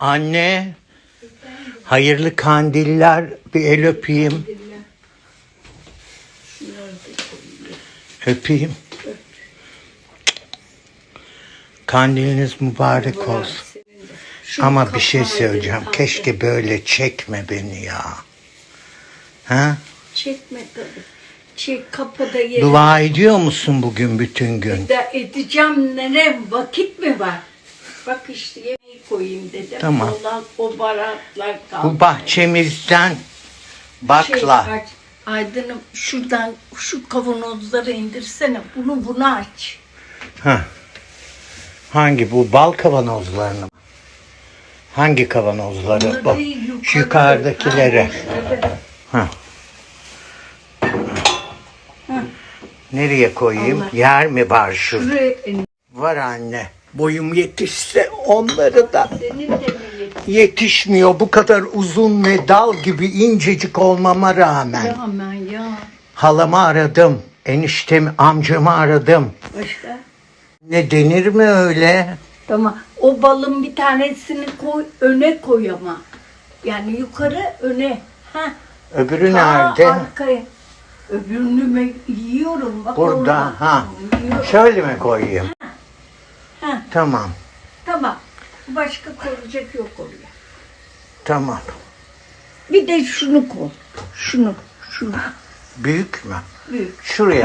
Anne, hayırlı kandiller. Bir el öpeyim. Öpeyim. Kandiliniz mübarek olsun. Ama bir şey söyleyeceğim. Keşke böyle çekme beni ya. Ha? Çekme tabii. Çek kapıda yeri. Dua ediyor musun bugün bütün gün? Da edeceğim nenem vakit mi var? Bak işte yemeği koyayım dedim. Tamam. Olan o baraklar kaldı. Bu bahçemizden bakla. Şey, aç. Aydın'ım şuradan şu kavanozları indirsene. Bunu bunu aç. Ha. Hangi bu bal kavanozlarını mı? Hangi kavanozları? Bak, yukarı- yukarıdakileri. Ha. Nereye koyayım? Allah. Yer mi var şu? Şuraya in. Var anne. Boyum yetişse onları da yetişmiyor. Bu kadar uzun ve dal gibi incecik olmama rağmen. Rağmen ya. Halamı aradım. Eniştemi, amcamı aradım. Başka? Ne denir mi öyle? Tamam. O balın bir tanesini koy, öne koy ama. Yani yukarı öne. Ha. Öbürü Ta nerede? Arkaya. Öbürünü yiyorum. Bak Burada. orada. Ha. Yiyorum. Şöyle mi koyayım? Tamam. Tamam. Başka koyacak yok oraya. Tamam. Bir de şunu koy. Şunu. Şunu. Büyük mü? Büyük. Şuraya.